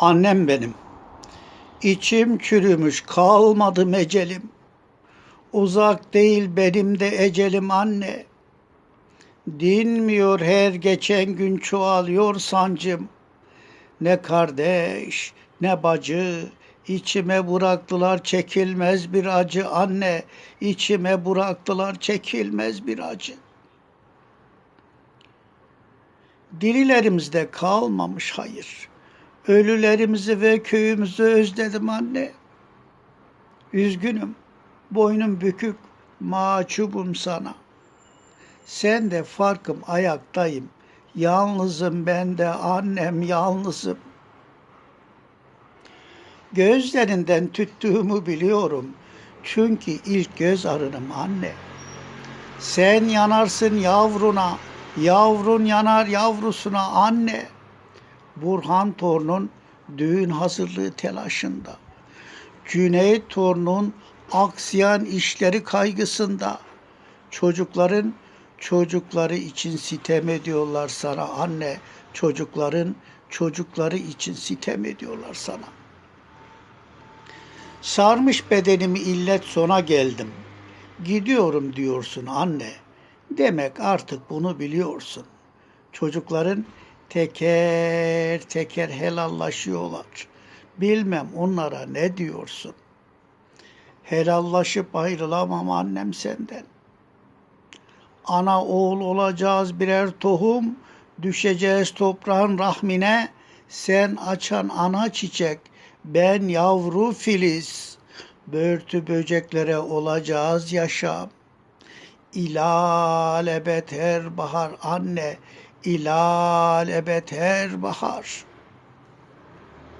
Annem benim. İçim çürümüş kalmadı mecelim. Uzak değil benim de ecelim anne. Dinmiyor her geçen gün çoğalıyor sancım. Ne kardeş ne bacı içime bıraktılar çekilmez bir acı anne. içime bıraktılar çekilmez bir acı. Dirilerimizde kalmamış hayır. Ölülerimizi ve köyümüzü özledim anne. Üzgünüm, boynum bükük, mahcubum sana. Sen de farkım ayaktayım. Yalnızım ben de annem yalnızım. Gözlerinden tüttüğümü biliyorum. Çünkü ilk göz arınım anne. Sen yanarsın yavruna, yavrun yanar yavrusuna anne. Burhan torunun düğün hazırlığı telaşında. Cüneyt torunun aksiyan işleri kaygısında. Çocukların çocukları için sitem ediyorlar sana anne. Çocukların çocukları için sitem ediyorlar sana. Sarmış bedenimi illet sona geldim. Gidiyorum diyorsun anne. Demek artık bunu biliyorsun. Çocukların teker teker helallaşıyorlar. Bilmem onlara ne diyorsun. Helallaşıp ayrılamam annem senden. Ana oğul olacağız birer tohum, düşeceğiz toprağın rahmine. Sen açan ana çiçek, ben yavru filiz. Börtü böceklere olacağız yaşam. İlale beter bahar anne, ilale beter bahar.